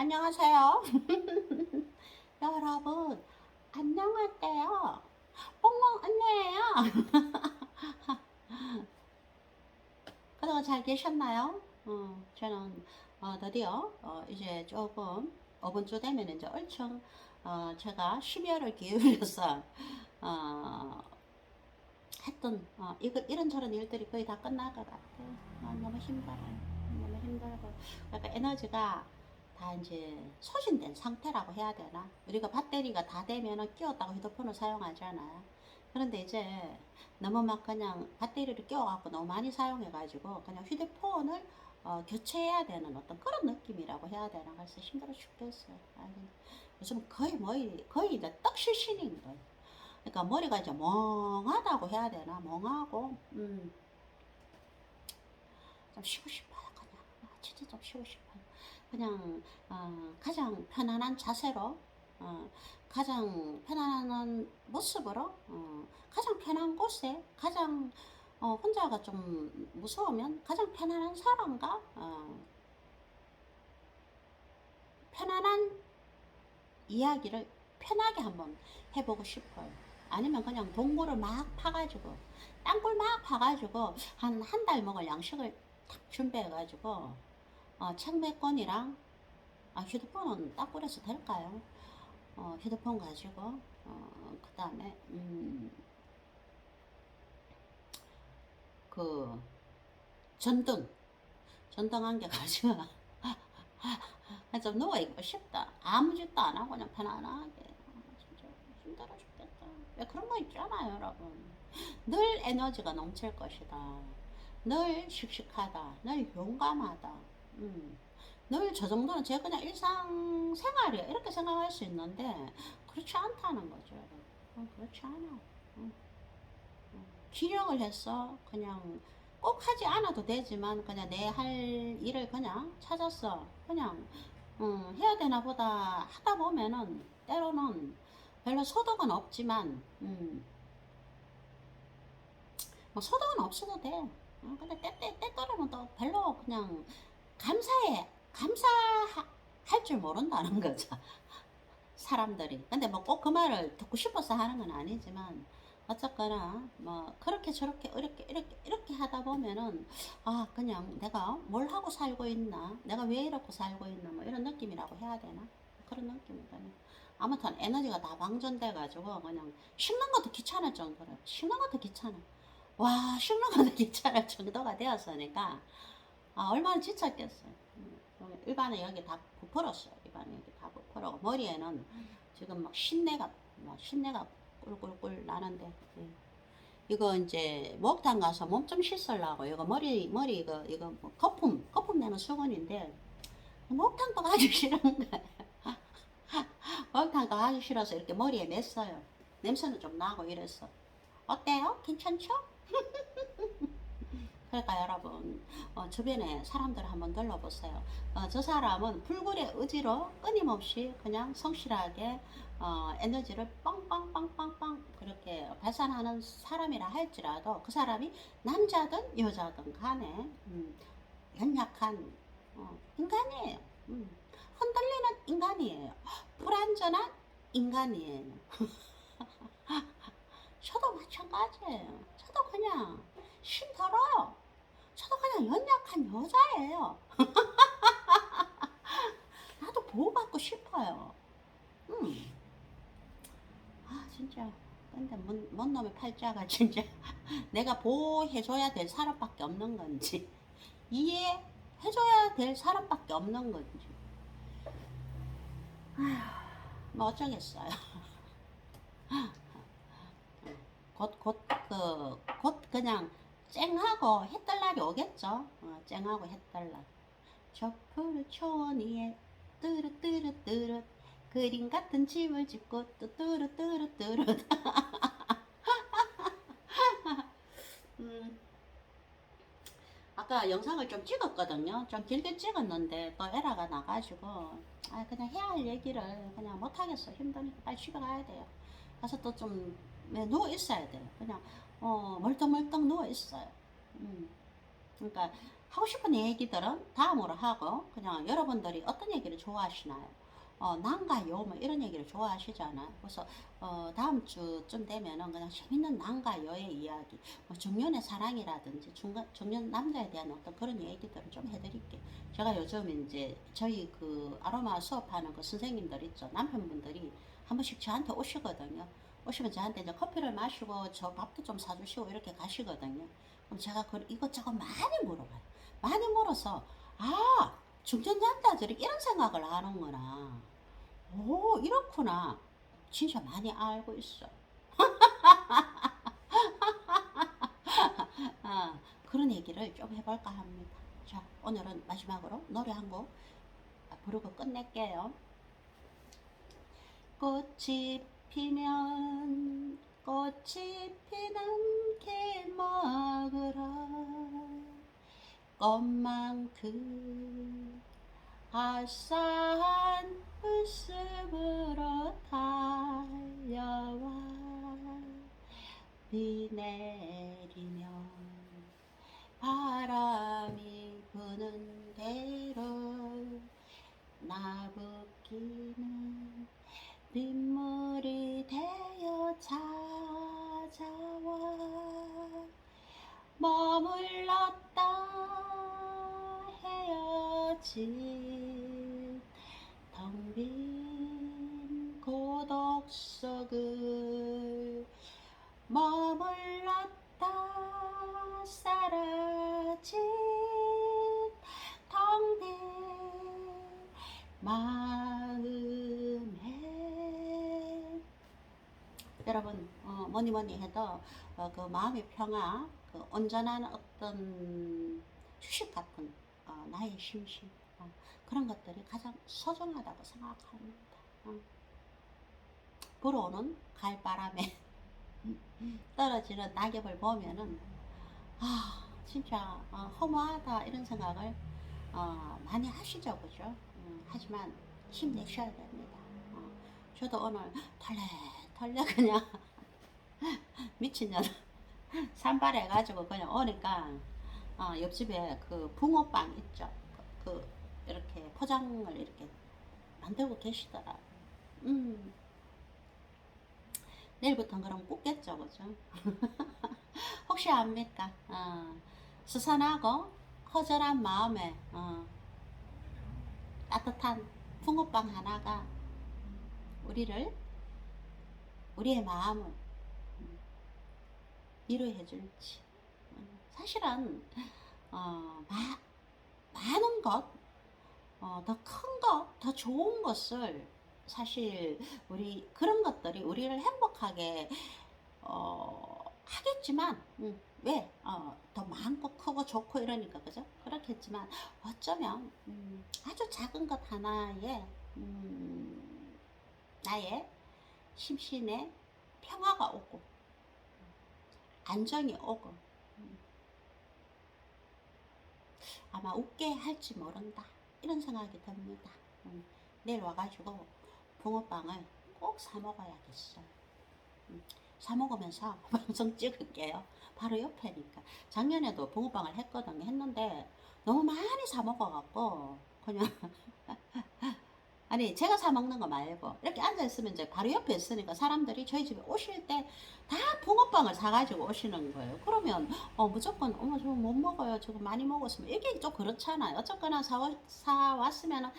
안녕하세요. 여러분, 안녕하세요. 뽕뽕 언니예요. 그동안 잘 계셨나요? 어, 저는 어, 드디어 어, 이제 조금 5분쯤 되면 이제 얼청 어, 제가 12월을 기울여서 어, 했던 어, 이거, 이런저런 일들이 거의 다 끝날 것 같아요. 아, 너무 힘들어요. 너무 힘들고 약간 에너지가 다 이제 소진된 상태라고 해야 되나? 우리가 배터리가 다 되면은 끼웠다고 휴대폰을 사용하잖아요. 그런데 이제 너무 막 그냥 배터리를 끼워갖고 너무 많이 사용해가지고 그냥 휴대폰을 어, 교체해야 되는 어떤 그런 느낌이라고 해야 되나? 그래서 힘들어 죽겠어요. 아니, 요즘 거의 뭐 거의 이제 떡실신인 거예요. 그러니까 머리가 이제 멍하다고 해야 되나? 멍하고, 음, 좀 쉬고 싶어요. 그냥 아, 진짜 좀 쉬고 싶어요. 그냥 어, 가장 편안한 자세로, 어, 가장 편안한 모습으로, 어, 가장 편한 곳에, 가장 어, 혼자가 좀 무서우면 가장 편안한 사람과 어, 편안한 이야기를 편하게 한번 해보고 싶어요. 아니면 그냥 동굴을 막 파가지고 땅굴 막 파가지고 한 한 달 먹을 양식을 탁 준비해가지고 어, 책몇 권이랑 아, 휴대폰은 땅굴에서 될까요? 어, 휴대폰 가지고 어, 그 다음에 음, 그 전등 전등 한 개 가지고 좀 누워 있고 싶다. 아무 짓도 안 하고 그냥 편안하게. 아, 진짜 힘들어 죽겠다. 왜 그런 거 있잖아요, 여러분. 늘 에너지가 넘칠 것이다. 늘 씩씩하다. 늘 용감하다. 음. 늘 저 정도는 제가 그냥 일상생활이야. 이렇게 생각할 수 있는데, 그렇지 않다는 거죠. 어, 그렇지 않아. 어. 어. 기력을 했어. 그냥 꼭 하지 않아도 되지만, 그냥 내 할 일을 그냥 찾았어. 그냥 음, 해야 되나 보다 하다 보면은 때로는 별로 소득은 없지만 음, 뭐 소득은 없어도 돼. 어, 근데 때때 때때로는 또 별로 그냥 감사해. 감사할 줄 모른다는 거죠. 사람들이. 근데 뭐 꼭 그 말을 듣고 싶어서 하는 건 아니지만 어쨌거나 뭐 그렇게 저렇게 이렇게 이렇게 이렇게 하다 보면은 아 그냥 내가 뭘 하고 살고 있나? 내가 왜 이렇게 살고 있나? 뭐 이런 느낌이라고 해야 되나? 그런 느낌이거든요. 아무튼 에너지가 다 방전돼 가지고 그냥 씹는 것도 귀찮을 정도로 씹는 것도 귀찮아. 와 씹는 것도 귀찮을 정도가 되었으니까 아 얼마나 지쳤겠어요. 음, 일반에 여기 다 부풀었어요. 일반에 여기 다 부풀어 머리에는 지금 막 신내가 막 신내가 꿀꿀꿀 나는데 예. 이거 이제 목욕탕 가서 몸 좀 씻으려고 이거 머리 머리 이거 이거 뭐 거품 거품 내는 수건인데 목욕탕도 가기 싫은 거야 목욕탕 가기 싫어서 이렇게 머리에 맸어요. 냄새는 좀 나고 이랬어 어때요? 괜찮죠? 그러니까 여러분 어, 주변에 사람들 한번 둘러보세요 어, 저 사람은 불굴의 의지로 끊임없이 그냥 성실하게 어, 에너지를 빵빵빵빵빵 그렇게 발산하는 사람이라 할지라도 그 사람이 남자든 여자든 간에 음, 연약한 어, 인간이에요. 음, 흔들리는 인간이에요. 불안전한 인간이에요. 저도 마찬가지예요. 저도 그냥 힘들어요. 저도 그냥 연약한 여자예요. 나도 보호받고 싶어요. 음. 아 진짜 근데 뭔, 뭔 놈의 팔자가 진짜 내가 보호해줘야 될 사람밖에 없는 건지 이해해줘야 될 사람밖에 없는 건지 아휴 뭐 어쩌겠어요 곧 곧 그곧 그냥 쨍하고 날이 오겠죠? 어, 쨍하고 날. 저 푸른 초원 위에 뚜루뚜루뚜루 그림 같은 집을 짓고 또 뚜루뚜루뚜루. 음, 아까 영상을 좀 찍었거든요. 좀 길게 찍었는데 또 에러가 나가지고 아 그냥 해야 할 얘기를 그냥 못하겠어. 힘드니까 빨리 집에 가야 돼요. 가서 또 좀 누워 있어야 돼요 그냥 어 멀뚱멀뚱 누워 있어요 음. 그러니까 하고 싶은 얘기들은 다음으로 하고 그냥 여러분들이 어떤 얘기를 좋아하시나요? 어, 난가요 뭐 이런 얘기를 좋아하시잖아요. 그래서 어, 다음 주쯤 되면은 그냥 재밌는 난가요의 이야기, 뭐 중년의 사랑이라든지 중간, 중년 남자에 대한 어떤 그런 얘기들을 좀 해드릴게요. 제가 요즘 이제 저희 그 아로마 수업하는 그 선생님들 있죠. 남편분들이 한 번씩 저한테 오시거든요. 오시면 저한테 이제 커피를 마시고 저 밥도 좀 사주시고 이렇게 가시거든요. 그럼 제가 그 이것저것 많이 물어봐요. 많이 물어서 아 중년 남자들이 이런 생각을 하는구나. 오 이렇구나. 진짜 많이 알고 있어. 아, 그런 얘기를 좀 해볼까 합니다. 자 오늘은 마지막으로 노래 한 곡 부르고 끝낼게요. 꽃이 피면 꽃이 피는 게 먹으라. 꽃만큼 알싸한 웃음으로 달려와 비 내리면 바람이 부는 대로 나붓기 헤어진 텅빈 고독 속을 머물렀다 사라진 텅 빈 마음에. 여러분 어, 뭐니 뭐니 해도 어, 그 마음의 평화 그 온전한 어떤 휴식 같은 어, 나의 심심 어, 그런 것들이 가장 소중하다고 생각합니다. 어. 불어오는 가을바람에 떨어지는 낙엽을 보면은 아 진짜 어, 허무하다 이런 생각을 어, 많이 하시죠. 그죠? 음, 하지만 힘내셔야 됩니다. 어, 저도 오늘 털레 털레 그냥 미친년 산발해가지고 그냥 오니까 어, 옆집에 그 붕어빵 있죠. 그, 그 이렇게 포장을 이렇게 만들고 계시더라. 음. 내일부터는 그럼 굽겠죠 그죠? 혹시 압니까? 어, 스산하고 허전한 마음에 어, 따뜻한 붕어빵 하나가 우리를 우리의 마음을 음, 위로해 줄지. 음, 사실은 어, 마, 많은 것, 어, 더 큰 것, 더 좋은 것을 사실 우리 그런 것들이 우리를 행복하게 어, 하겠지만 음, 왜? 어, 더 많고 크고 좋고 이러니까 그죠? 그렇겠지만 어쩌면 음, 아주 작은 것 하나에 음, 나의 심신에 평화가 오고 안정이 오고 음, 아마 웃게 할지 모른다 이런 생각이 듭니다. 음, 내일 와가지고 붕어빵을 꼭 사 먹어야겠어. 음, 사 먹으면서 방송 찍을게요. 바로 옆에니까. 작년에도 붕어빵을 했거든요. 했는데 너무 많이 사 먹어갖고 그냥 아니 제가 사 먹는 거 말고 이렇게 앉아 있으면 이제 바로 옆에 있으니까 사람들이 저희 집에 오실 때 다 붕어빵을 사가지고 오시는 거예요. 그러면 어 무조건 어머 저거 못 먹어요. 저거 많이 먹었으면 이게 좀 그렇잖아요. 어쨌거나 사, 사 왔으면은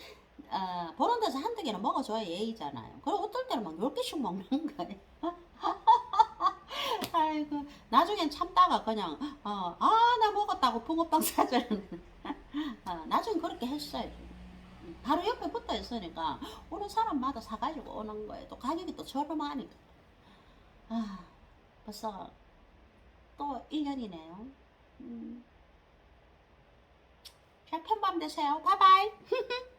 어, 보는 데서 한두 개는 먹어줘야 예의잖아요. 그리고 어떨 때는 막 10개씩 먹는 거예요. 아이고, 나중엔 참다가 그냥, 어, 아, 나 먹었다고 붕어빵 사주는. 어, 나중엔 그렇게 했어야지. 바로 옆에 붙어 있으니까, 오는 사람마다 사가지고 오는 거예요. 또 가격이 또 저렴하니까. 아, 벌써 또 1년이네요. 음. 자, 편밤 되세요. 바이바이.